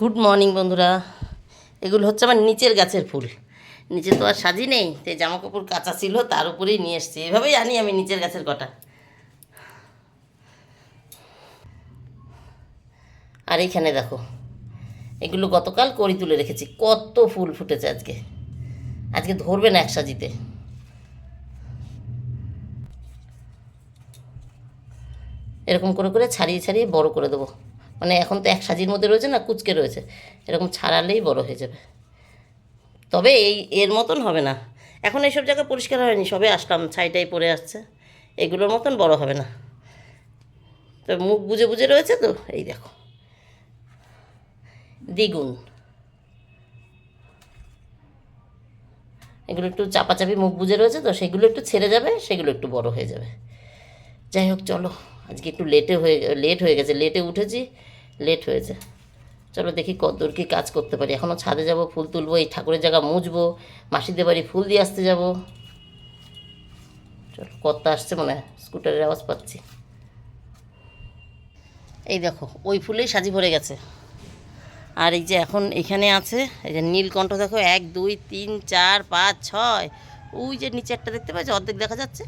Good morning বন্ধুরা। এগুলো হচ্ছে আমার নিচের গাছের ফুল। নিচে তো আর সাজি নেই, তাই জামা কাপড় কাঁচা ছিল, তার উপরেই নিয়ে এসছি। এভাবেই আনি আমি নিচের গাছের কটা। আর এইখানে দেখো, এগুলো গতকাল করি তুলে রেখেছি। কত ফুল ফুটেছে আজকে। আজকে ধরবে না এক সাজিতে। এরকম করে করে ছাড়িয়ে ছাড়িয়ে বড় করে দেবো। মানে এখন তো এক সাজির মধ্যে রয়েছে না, কুচকে রয়েছে। এরকম ছাড়ালেই বড় হয়ে যাবে। তবে এই, এর মতন হবে না। এখন এইসব জায়গা পরিষ্কার হয়নি, সবে আসলাম, ছাইটাই পড়ে আসছে। এগুলোর মতন বড় হবে না। তো মুখ বুঝে বুঝে রয়েছে তো? এই দেখো। দ্বিগুণ। এগুলো একটু চাপাচাপি মুখ বুঝে রয়েছে তো, সেগুলো একটু ছেড়ে যাবে, সেগুলো একটু বড় হয়ে যাবে। যাই হোক, চলো। আজকে একটু লেটে হয়ে লেট হয়ে গেছে লেটে উঠেছি লেট হয়েছে। চলো দেখি কতদূর কী কাজ করতে পারি। এখনও ছাদে যাব, ফুল তুলবো, এই ঠাকুরের জায়গা মুছবো, মাসিদের বাড়ি ফুল দিয়ে আসতে যাব। চলো, কর্তা আসছে মনে হয়, স্কুটারের আওয়াজ পাচ্ছি। এই দেখো, ওই ফুলেই সাজি ভরে গেছে। আর এই যে এখন এখানে আছে, এই যে নীলকণ্ঠ দেখো, এক, দুই, তিন, চার, পাঁচ, ছয়। ওই যে নিচে একটা দেখতে পাচ্ছ? অর্ধেক দেখা যাচ্ছে।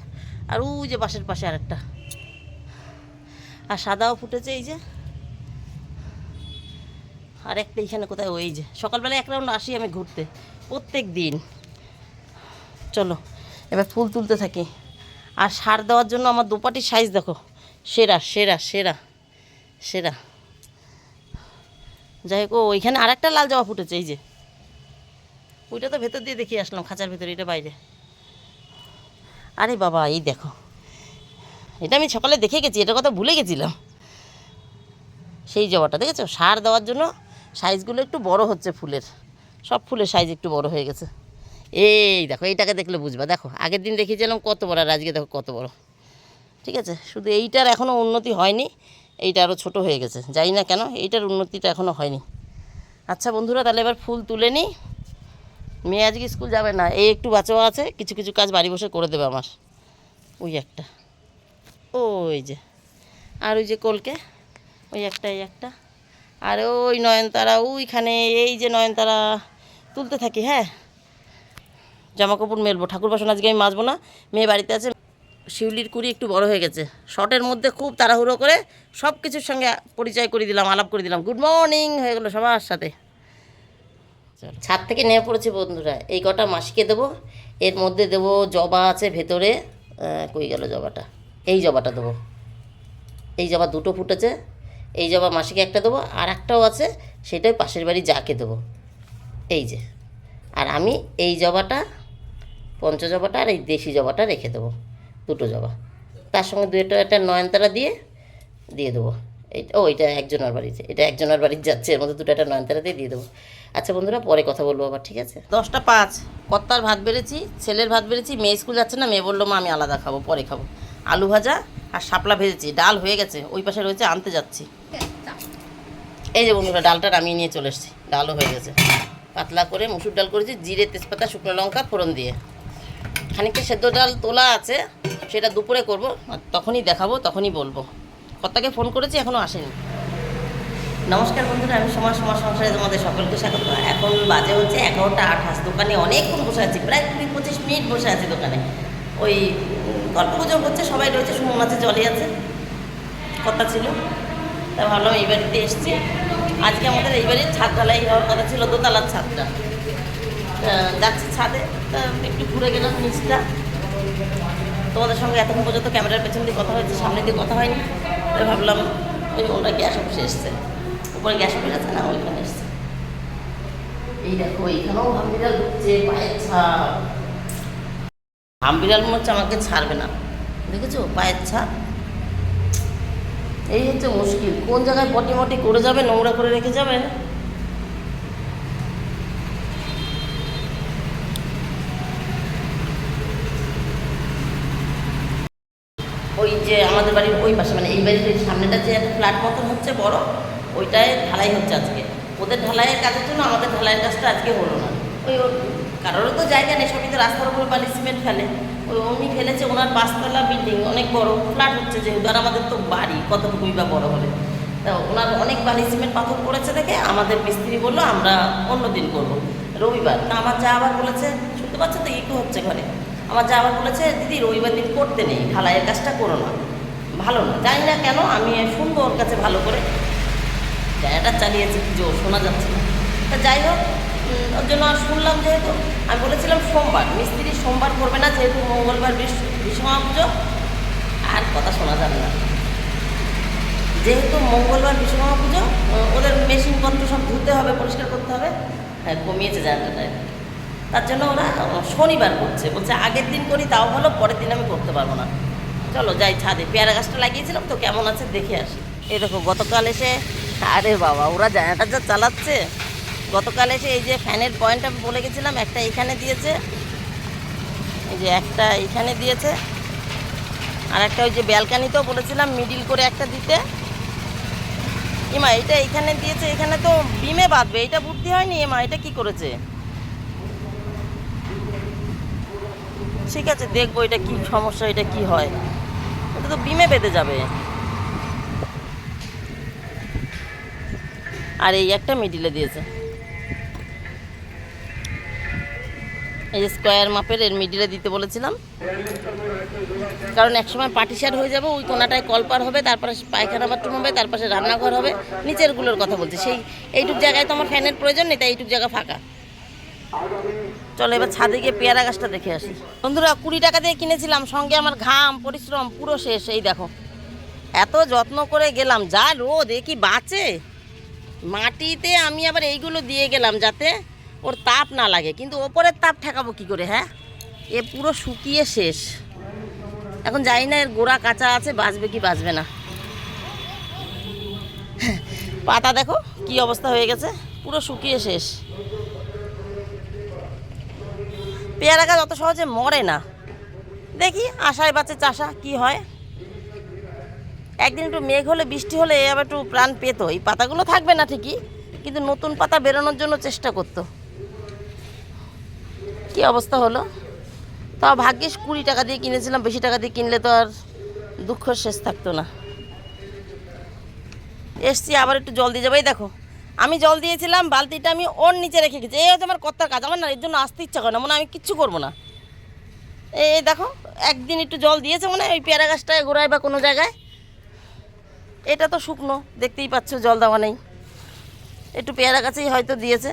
আর ওই যে বাসের পাশে আরেকটা। আর সাদাও ফুটেছে এই যে। আর একটা এখানে কোথায়? ওই যে। সকালবেলা এক রাউন্ড আসি আমি ঘুরতে, প্রত্যেক দিন। চলো, এবার ফুল তুলতে থাকি। আর সার দেওয়ার জন্য আমার দোপাটির সাইজ দেখো। সেরা সেরা সেরা সেরা। যাই হোক ওইখানে আরেকটা লাল জবা ফুটেছে, এই যে। ওইটা তো ভেতর দিয়ে দেখিয়ে আসলাম, খাঁচার ভেতরে, এটা বাইরে। আরে বাবা, এই দেখো। এটা আমি সকালে দেখে গেছি এটা কথা ভুলে গেছিলাম। সেই জবাটা, দেখেছ? সার দেওয়ার জন্য সাইজগুলো একটু বড় হচ্ছে ফুলের। সব ফুলের সাইজ একটু বড় হয়ে গেছে। এই দেখো, এইটাকে দেখলে বুঝবা। দেখো, আগের দিন দেখিয়েছিলাম কত বড়, আর আজকে দেখো কত বড়। ঠিক আছে? শুধু এইটার এখনও উন্নতি হয়নি, এইটা আরও ছোটো হয়ে গেছে। জানি না কেন, এইটার উন্নতিটা এখনও হয়নি। আচ্ছা বন্ধুরা, তাহলে এবার ফুল তুলে নিই। মেয়ে আজকে স্কুল যাবে না এই একটু বাচ্চাও আছে, কিছু কিছু কাজ বাড়ি বসে করে দেবে আমার। ওই একটা। ওই যে আর ওই যে কলকে ওই একটা এই একটা। আর ওই নয়নতারা ওইখানে এই যে নয়নতারা তুলতে থাকি হ্যাঁ? জামা কাপড় মেলবো। ঠাকুর বাসন আজকে আমি মাজবো না মেয়ে বাড়িতে আছে। শিউলির কুড়ি একটু বড় হয়ে গেছে। শর্টের মধ্যে খুব তাড়াহুড়ো করে সব কিছুর সঙ্গে পরিচয় করে দিলাম আলাপ করে দিলাম। গুড মর্নিং হয়ে গেলো সবার সাথে। ছাদ থেকে নেমে পড়েছে বন্ধুরা। এই কটা মাসিকে দেবো এর মধ্যে দেবো জবা আছে ভেতরে। কই গেল জবাটা? এই জবাটা দেবো। এই জবা দুটো ফুটেছে, এই জবা মাসিকে একটা দেবো, আর একটাও আছে, সেটাই পাশের বাড়ি যাকে দেবো। এই যে, আর আমি এই জবাটা, পঞ্চ জবাটা আর এই দেশি জবাটা রেখে দেবো, দুটো জবা। তার সঙ্গে দুটো একটা নয়নতারা দিয়ে দিয়ে দেবো। এই ও, এটা একজনের বাড়িতে, এটা একজনের বাড়িতে যাচ্ছে, এর মধ্যে দুটো একটা নয়নতারা দিয়ে দিয়ে দেবো। আচ্ছা বন্ধুরা, পরে কথা বলব আবার, ঠিক আছে? দশটা পাঁচ, কর্তার ভাত বেড়েছি, ছেলের ভাত বেড়েছি, মেয়ে স্কুল যাচ্ছে না, মেয়ে বলল, মা, আমি আলাদা খাব, পরে খাব। আলু ভাজা আর শাপলা ভেজেছি। ডাল হয়ে গেছে, ওই পাশে রয়েছে আনতে যাচ্ছি। এই যে বন্ধুরা, ডালটা নামিয়ে নিয়ে চলে এসেছি। ডালও হয়ে গেছে। পাতলা করে মুসুর ডাল করেছি, জিরে, তেজপাতা, শুকনো লঙ্কা, ফোড়ন দিয়ে। খানিকটা সেদ্ধ ডাল তোলা আছে, সেটা দুপুরে করব, আর তখনই দেখাবো, তখনই বলব। কর্তাকে ফোন করেছি এখনও আসেনি। নমস্কার বন্ধুরা, আমি সমাজ সমাজ সংসারে তোমাদের সকলকে স্বাগত। এখন বাজে হচ্ছে এগারোটা আঠাশ। দোকানে অনেকক্ষণ বসে আছি, প্রায় কুড়ি পঁচিশ মিনিট বসে আছি দোকানে। ওই গল্প গুজব হচ্ছে, সবাই রয়েছে, সুমন আছে, জলে আছে, কথা ছিল। তা ভাবলাম এই বাড়িতে এসছি। আজকে আমাদের এই বাড়ির ছাদ ঢালাই হওয়ার কথা ছিল, দোতলার ছাদটা। যাচ্ছি ছাদে, তা একটু ঘুরে গেলাম নিচটা। তোমাদের সঙ্গে এতক্ষণ পর্যন্ত ক্যামেরার পেছন দিয়ে কথা হয়েছে, সামনে দিয়ে কথা হয়নি। তাই ভাবলাম, ওই ওরা গ্যাস অফিসে এসছে। উপরে গ্যাস অফিস আছে না, ওইখানে এসছে। এই দেখো, এইখানেও হামবিড়াল ঢুকছে পায়ের ছাপ। হামবিড়াল মনে হচ্ছে আমাকে ছাড়বে না। দেখেছ? পায়ের ছাপ। এই হচ্ছে মুশকিল। কোন জায়গায় পটি মটি করে যাবে, নোংরা করে রেখে যাবে? ওই যে আমাদের বাড়ির ওই পাশে মানে এই বাড়ির সামনেটা যে একটা ফ্ল্যাট মতন হচ্ছে বড়, ওইটায় ঢালাই হচ্ছে আজকে। ওদের ঢালাইয়ের কাজের জন্য আমাদের ঢালাইয়ের কাজটা আজকে হলো না। ওই কারোরও তো জায়গা নেই, সবই তো রাস্তার উপর বালি সিমেন্ট ফেলে। ওই উনি ফেলেছে, ওনার পাঁচতলা বিল্ডিং অনেক বড় ফ্ল্যাট হচ্ছে যেহেতু, আর আমাদের তো বাড়ি, কতটুকুই বা বড় হলে। তা ওনার অনেক বালি সিমেন্ট পাথর পড়েছে দেখে আমাদের মিস্ত্রি বলল, আমরা অন্য দিন করব। রবিবার। তা আমার যা আবার বলেছে, শুনতে পাচ্ছ তো, ইকো হচ্ছে ঘরে। আমার যা আবার বলেছে, দিদি, রবিবার দিন করতে নেই, ঢালাইয়ের কাজটা করো না। ভালো না, জানি না কেন, আমি শুনব ওর কাছে ভালো করে। জায়গাটা চালিয়েছে কি জোর, শোনা যাচ্ছে না। তা যাই হোক ওর জন্য আর শুনলাম যেহেতু আমি বলেছিলাম সোমবার, মিস্ত্রি সোমবার করবে না, যেহেতু মঙ্গলবার পুজো আর কথা শোনা যাবে না। যেহেতু মঙ্গলবার বিশ্বকর্মা পুজো ওদের মেশিনপত্র সব ধুতে হবে, পরিষ্কার করতে হবে হ্যাঁ কমিয়েছে জানটাটা তার জন্য ওরা শনিবার করছে, বলছে আগের দিন করি, তাও ভালো পরের দিন আমি করতে পারব না। চলো, যাই, ছাদে পেয়ারা গাছটা লাগিয়েছিলাম, তো কেমন আছে দেখে আসি। দেখো, গতকাল এসে, আরে বাবা, ওরা জায়গাটা যা চালাচ্ছে গতকাল এসে এই যে ফ্যানের পয়েন্ট আমি বলে গেছিলাম, একটা এখানে দিয়েছে। এই যে একটা এখানে দিয়েছে। আর একটা ওই যে ব্যালকানিতেও বলেছিলাম মিডিল করে একটা দিতে। এমা এটা এখানে দিয়েছে, এখানে তো বিমে বাঁধবে, এটা বুদ্ধি হয়নি এমা এটা কি করেছে? ঠিক আছে, দেখব এটা কি সমস্যা, এটা কি হয়। এটা তো বিমে বেঁধে যাবে। আর এই একটা মিডিলে দিয়েছে। এই স্কোয়ার মাপের এর মিডিলে দিতে বলেছিলাম। কারণ একসময় পাটিসার হয়ে যাবে, ওই কোনাটায় কলপার হবে, তারপরে পায়খানা বাথরুম হবে তার পাশে রান্নাঘর হবে, নিচেরগুলোর কথা বলছি। সেই এইটুক জায়গায় তো আমার ফ্যানের প্রয়োজন নেই, তাই এইটুক জায়গা ফাঁকা। চলো এবার ছাদে গিয়ে পেয়ারা গাছটা দেখে আসি। বন্ধুরা, কুড়ি টাকা দিয়ে কিনেছিলাম, সঙ্গে আমার ঘাম, পরিশ্রম, পুরো শেষ। এই দেখো, এত যত্ন করে গেলাম, যা রোদ, এ কি বাঁচে? মাটিতে আমি আবার এইগুলো দিয়ে গেলাম যাতে ওর তাপ না লাগে, কিন্তু ওপরের তাপ ঠেকাবো কি করে হ্যাঁ? এ পুরো শুকিয়ে শেষ। এখন জানি না এর গোড়া কাঁচা আছে, বাঁচবে কি বাঁচবে না। পাতা দেখো কি অবস্থা হয়ে গেছে, পুরো শুকিয়ে শেষ। পেয়ারা গাছ অত সহজে মরে না। দেখি, আশায় বাচ্চা চাষা, কি হয়? একদিন একটু মেঘ হলে, বৃষ্টি হলে আবার একটু প্রাণ পেতো। এই পাতাগুলো থাকবে না ঠিকই, কিন্তু নতুন পাতা বেরোনোর জন্য চেষ্টা করতো। কি অবস্থা হলো? তাও ভাগ্যিস কুড়ি টাকা দিয়ে কিনেছিলাম, বেশি টাকা দিয়ে কিনলে তো আর দুঃখ শেষ থাকতো না। এসছি আবার একটু জল দিয়ে যাব, এই দেখো। আমি জল দিয়েছিলাম, বালতিটা আমি ওর নিচে রেখে গেছি। এই হচ্ছে আমার কর্তার কাজ, আমার না এর জন্য আসতে ইচ্ছা করে না, মনে আমি কিচ্ছু করব না। এই দেখো, একদিন একটু জল দিয়েছে মনে ওই পেয়ারা গাছটায় গোড়ায় বা কোনো জায়গায়। এটা তো শুকনো, দেখতেই পাচ্ছ জল দেওয়া নেই। একটু পেয়ারা গাছেই হয়তো দিয়েছে।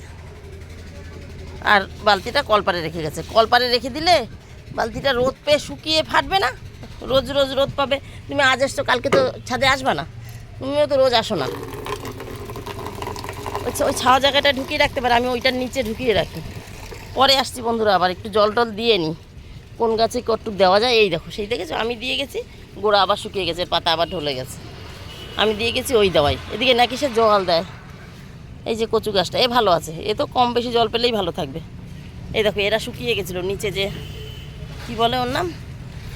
আর বালতিটা কলপারে রেখে গেছে। কলপারে রেখে দিলে বালতিটা রোদ পেয়ে শুকিয়ে ফাটবে না? রোজ রোজ রোদ পাবে। তুমি আজ এসছো, কালকে তো ছাদে আসবে না। তুমিও তো রোজ আসো না। ওই ওই ছাওয়া জায়গাটা ঢুকিয়ে রাখতে পারে, আমি ওইটার নিচে ঢুকিয়ে রাখি। পরে আসছি বন্ধুরা আবার, একটু জল টল দিয়ে নিই কোন গাছে কটুক দেওয়া যায়, এই দেখো, সেই দেখেছ? আমি দিয়ে গেছি, গোড়া আবার শুকিয়ে গেছে, পাতা আবার ঢলে গেছে। আমি দিয়ে গেছি ওই দাওয়াই এদিকে নাকি সে জল দেয়। এই যে কচু গাছটা, এ ভালো আছে। এ তো কম বেশি জল পেলেই ভালো থাকবে। এই দেখো, এরা শুকিয়ে গেছিল নিচে যে, কি বলে ওর নাম?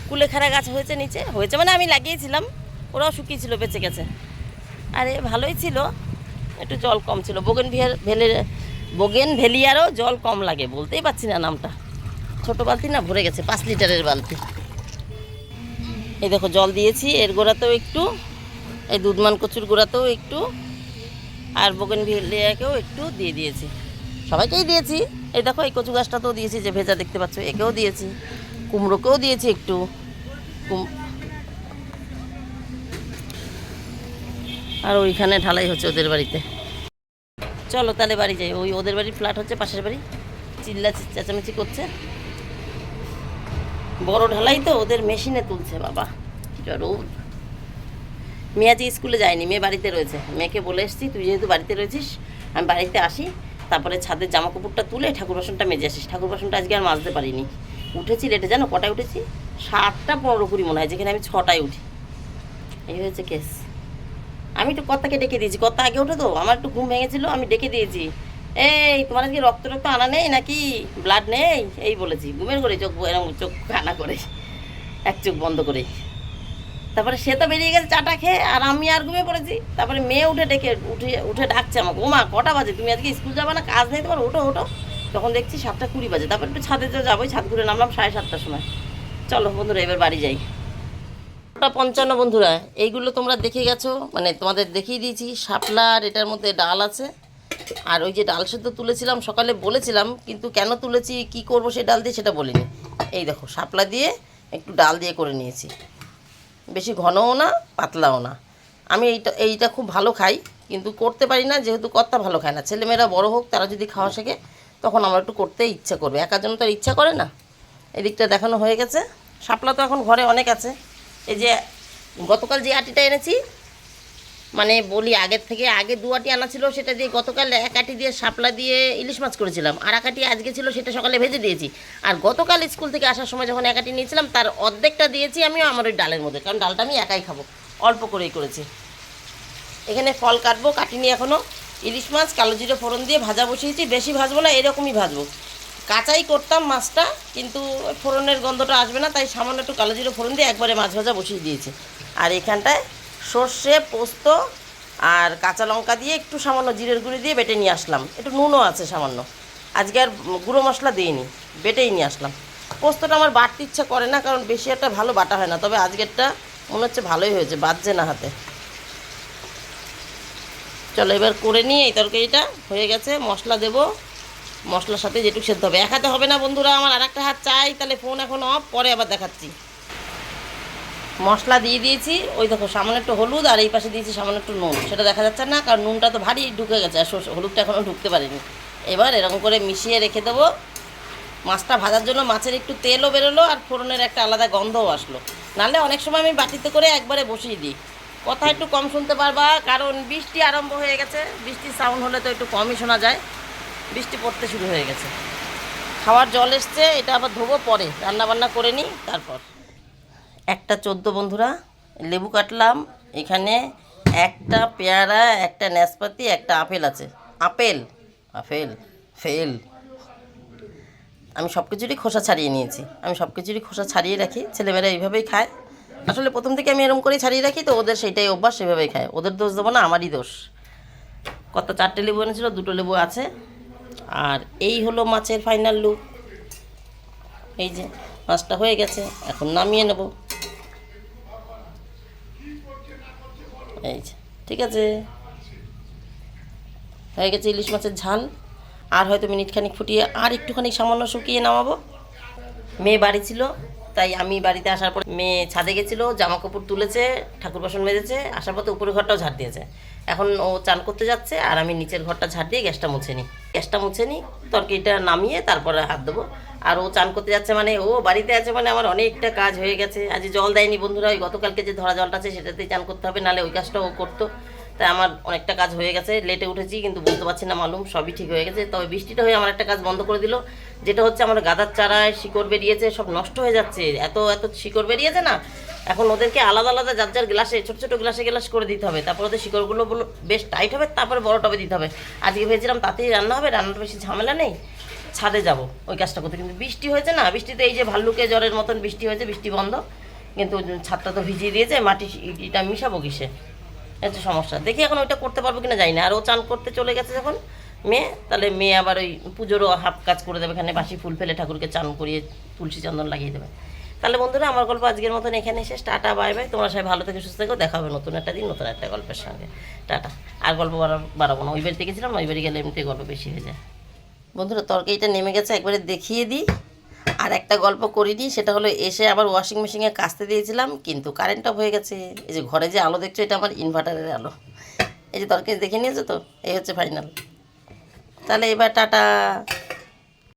কুলেখাড়া গাছ হয়েছে নিচে। হয়েছে মানে আমি লাগিয়েছিলাম, ওরাও শুকিয়েছিল, বেঁচে গেছে। আরে ভালোই ছিল, একটু জল কম ছিল। বোগেন ভিয়ার ভেলে বোগেন ভেলিয়ারও জল কম লাগে, বলতেই পারছি না নামটা। ছোট বালতি না, ভরে গেছে, পাঁচ লিটারের বালতি। এই দেখো, জল দিয়েছি, এর গোড়াতেও একটু, এই দুধমান কচুর গোড়াতেও একটু। আর বোগেন ভিলিয়াকেও একটু দিয়ে দিয়েছি। সবাইকেই দিয়েছি। এই দেখো, এই কচু গাছটা তো দিয়েছি যে ভেজা দেখতে পাচ্ছ, একেও দিয়েছি। কুমড়োকেও দিয়েছি একটু। আর ওইখানে ঢালাই হচ্ছে ওদের বাড়িতে। চলো তাহলে বাড়ি যাই। ওই ওদের বাড়ির ফ্ল্যাট হচ্ছে পাশের বাড়ি। চিল্লা চেঁচামেচি করছে। বড় ঢালাই তো ওদের মেশিনে তুলছে, বাবা। রোদ মেয়ে আজকে স্কুলে যায়নি, মেয়ে বাড়িতে রয়েছে। মেয়েকে বলে এসেছি, তুই যেহেতু বাড়িতে রয়েছিস, আমি বাড়িতে আসি, তারপরে ছাদের জামা কাপড়টা তুলে ঠাকুর বাসনটা মেজে আসিস। ঠাকুর বাসনটা আজকে আর মাজতে পারিনি। উঠেছি লেটে, জানো কটায় উঠেছি? সাতটা পনেরো কুড়ি মনে হয়, যেখানে আমি ছটায় উঠি। এই হয়েছে কেস। আমি একটু কর্তাকে ডেকে দিয়েছি। কর্তা আগে ওঠে তো, আমার একটু ঘুম ভেঙেছিল, আমি ডেকে দিয়েছি। এই, তোমার আজকে রক্ত রক্ত আনা নেই নাকি? ব্লাড নেই? এই বলেছি। ঘুমের করে চোখ এরকম চোখ কানা করে, এক চোখ বন্ধ করে তারপরে সে তো বেরিয়ে গেছে, চাটা খেয়ে, আর আমি আর ঘুমিয়ে পড়েছি। তারপরে মেয়ে উঠে ডেকে, উঠে উঠে ডাকছে আমাকে, ওমা, কটা বাজে? তুমি আজকে স্কুল যাবে না? কাজ নেই তোমার? ওঠো ওঠো। তখন দেখছি সাতটা কুড়ি বাজে। তারপর একটু ছাদে তো যাবোই ছাদ ঘুরে নামলাম সাড়ে সাতটার সময়। চলো বন্ধুরা, এবার বাড়ি যাই। আটটা পঞ্চান্ন বন্ধুরা, এইগুলো তোমরা দেখে গেছো? মানে তোমাদের দেখিয়ে দিয়েছি, শাপলা আর এটার মধ্যে ডাল আছে। আর ওই যে ডাল সেদ্ধ তুলেছিলাম, সকালে বলেছিলাম, কিন্তু কেন তুলেছি, কি করব সেই ডাল দিয়ে সেটা বলিনি। এই দেখো, শাপলা দিয়ে একটু ডাল দিয়ে করে নিয়েছি। বেশি ঘনও না, পাতলাও না। আমি এইটা এইটা খুব ভালো খাই, কিন্তু করতে পারি না, যেহেতু কর্তা ভালো খায় না। ছেলেমেয়েরা বড় হোক, তারা যদি খাওয়া শেখে, তখন আমার একটু করতে ইচ্ছা করবে। একার জন্য তো ইচ্ছা করে না। এদিকটা দেখানো হয়ে গেছে। শাপলা তো এখন ঘরে অনেক আছে। এই যে গতকাল যে আটিটা এনেছি মানে বলি, আগের থেকে আগে দু আটি আনা ছিল, সেটা দিয়ে গতকাল এক আটি দিয়ে শাপলা দিয়ে ইলিশ মাছ করেছিলাম। আর এক আটি আজকে ছিল, সেটা সকালে ভেজে দিয়েছি। আর গতকাল স্কুল থেকে আসার সময় যখন এক আটি নিয়েছিলাম, তার অর্ধেকটা দিয়েছি আমিও আমার ওই ডালের মধ্যে, কারণ ডালটা আমি একাই খাব। অল্প করেই করেছি। এখানে ফল কাটবো, কাটিনি এখনও ইলিশ মাছ, কালো জিরে ফোড়ন দিয়ে ভাজা বসিয়েছি। বেশি ভাজবো না, এরকমই ভাজবো। কাঁচাই করতাম মাছটা, কিন্তু ফোড়নের গন্ধটা আসবে না, তাই সামান্য একটু কালো জিরে ফোড়ন দিয়ে একবারে মাছ ভাজা বসিয়ে দিয়েছি। আর এখানটায় সর্ষে, পোস্ত আর কাঁচা লঙ্কা দিয়ে একটু সামান্য জিরের গুঁড়ি দিয়ে বেটে নিয়ে আসলাম। একটু নুনও আছে সামান্য। আজকে আর গুঁড়ো মশলা দিইনি, বেটেই নিয়ে আসলাম। পোস্তটা আমার বাটতে ইচ্ছা করে না, কারণ বেশি একটা ভালো বাটা হয় না, তবে আজকেরটা মনে হচ্ছে ভালোই হয়েছে, বাজছে না হাতে। চলো এবার করে নিয়ে এই তরকারিটা হয়ে গেছে, মশলা দেব। মশলার সাথে যেটুকু সেদ্ধ হবে। এক হাতে হবে না বন্ধুরা, আমার আর একটা হাত চাই, তাহলে ফোন এখন অফ, পরে আবার দেখাচ্ছি। মশলা দিয়ে দিয়েছি, ওই দেখো সামান্য একটু হলুদ আর এই পাশে দিয়েছি সামান্য একটু নুন। সেটা দেখা যাচ্ছে না, কারণ নুনটা তো ভারী ঢুকে গেছে আর হলুদটা এখনও ঢুকতে পারিনি। এবার এরকম করে মিশিয়ে রেখে দেবো। মাছটা ভাজার জন্য মাছের একটু তেলও বেরোলো আর ফোড়নের একটা আলাদা গন্ধও আসলো। নাহলে অনেক সময় আমি বাটিতে করে একবারে বসিয়ে দিই। কথা একটু কম শুনতে পারবা, কারণ বৃষ্টি আরম্ভ হয়ে গেছে। বৃষ্টির সাউন্ড হলে তো একটু কমই শোনা যায়। বৃষ্টি পড়তে শুরু হয়ে গেছে। খাওয়ার জল এসছে, এটা আবার ধোবো পরে। রান্না বান্না করে নিই, তারপর। একটা চোদ্দ বন্ধুরা, লেবু কাটলাম, এখানে একটা পেয়ারা, একটা নাশপাতি একটা আপেল আছে। আপেল আপেল, ফেল। আমি সব কিছুরই খোসা ছাড়িয়ে নিয়েছি। আমি সব কিছুরই খোসা ছাড়িয়ে রাখি। ছেলেমেয়েরা এইভাবেই খায়। আসলে প্রথম থেকে আমি এরকম করেই ছাড়িয়ে রাখি, তো ওদের সেইটাই অভ্যাস, সেভাবেই খায়। ওদের দোষ দেবো না, আমারই দোষ। কত চারটে লেবু এনেছিল, দুটো লেবু আছে। আর এই হলো মাছের ফাইনাল লুক এই যে, মাছটা হয়ে গেছে, এখন নামিয়ে নেব। এই যে, ঠিক আছে? হয়ে গেছে ইলিশ মাছের ঝাল। আর হয়তো মিনিটখানিক ফুটিয়ে আর একটুখানি সামান্য শুকিয়ে নামাবো। মেয়ে বাড়ি ছিল, তাই আমি বাড়িতে আসার পর মেয়ে ছাদে গেছিল জামা কাপড় তুলেছে, ঠাকুর বাসন মেজেছে, আসার পথে উপরের ঘরটাও ঝাড় দিয়েছে। এখন ও চান করতে যাচ্ছে আর আমি নিচের ঘরটা ঝাড় দিয়ে গ্যাসটা মুছে নিই। গ্যাসটা মুছে নিই, তরকারিটা নামিয়ে তারপরে হাত দেবো আর ও চান করতে যাচ্ছে মানে ও বাড়িতে আছে মানে আমার অনেকটা কাজ হয়ে গেছে। আজ জল দেয়নি বন্ধুরা, ওই গতকালকে যে ধরা জলটা আছে সেটাতেই চান করতে হবে নাহলে ওই কাজটা ও করতো। তাই আমার অনেকটা কাজ হয়ে গেছে লেটে উঠেছি, কিন্তু বলতে পারছি না মালুম, সবই ঠিক হয়ে গেছে। তবে বৃষ্টিটা হয়ে আমার একটা কাজ বন্ধ করে দিল, যেটা হচ্ছে আমার গাদার চারায় শিকড় বেরিয়েছে, সব নষ্ট হয়ে যাচ্ছে। এত এত শিকড় বেরিয়েছে না, এখন ওদেরকে আলাদা আলাদা যার যার গ্লাসে, ছোটো ছোটো গ্লাসে গ্লাস করে দিতে হবে। তারপর ওদের শিকড়গুলো বেশ টাইট হবে, তারপরে বড় টবে দিতে হবে। আজকে ভেবেছিলাম তাতেই রান্না হবে, রান্নার বেশি ঝামেলা নেই। ছাদে যাব ওই কাজটা করতে। কিন্তু বৃষ্টি হয়েছে না, বৃষ্টিতে এই যে ভাল্লুকে জ্বরের মতন বৃষ্টি হয়েছে, বৃষ্টি বন্ধ। কিন্তু ছাদটা তো ভিজিয়ে দিয়েছে, মাটি ইটা মিশাবো কিসে? হচ্ছে সমস্যা। দেখি এখন ওইটা করতে পারব কিনা জানি না। আর ও চান করতে চলে গেছে যখন মেয়ে, তাহলে মেয়ে আবার ওই পুজোরও হাফ কাজ করে দেবে এখানে, বাসি ফুল ফেলে ঠাকুরকে চান করিয়ে তুলসী চন্দন লাগিয়ে দেবে। তাহলে বন্ধুরা, আমার গল্প আজকের মতন এখানে এসে টাটা, বাই বাই। তোমরা সবাই ভালো থেকে, সুস্থ থেকো। দেখা হবে নতুন একটা দিন, নতুন একটা গল্পের সঙ্গে। টাটা। আর গল্প বাড়া- বাড়াবো না। ওই বাড়িতে গেছিলাম ওই বাড়ি গেলে এমনিতে গল্প বেশি হয়ে যায়। বন্ধুরা, তরকারিটা নেমে গেছে, একবারে দেখিয়ে দিই। আর একটা গল্প করিনি সেটা হলো এসে আবার ওয়াশিং মেশিনে কাচতে দিয়েছিলাম, কিন্তু কারেন্ট অফ হয়ে গেছে। এই যে ঘরে যে আলো দেখছ, এটা আমার ইনভার্টারের আলো। এই যে তরকারি দেখে নিয়েছো তো? এই হচ্ছে ফাইনাল তাহলে এবার টাটা।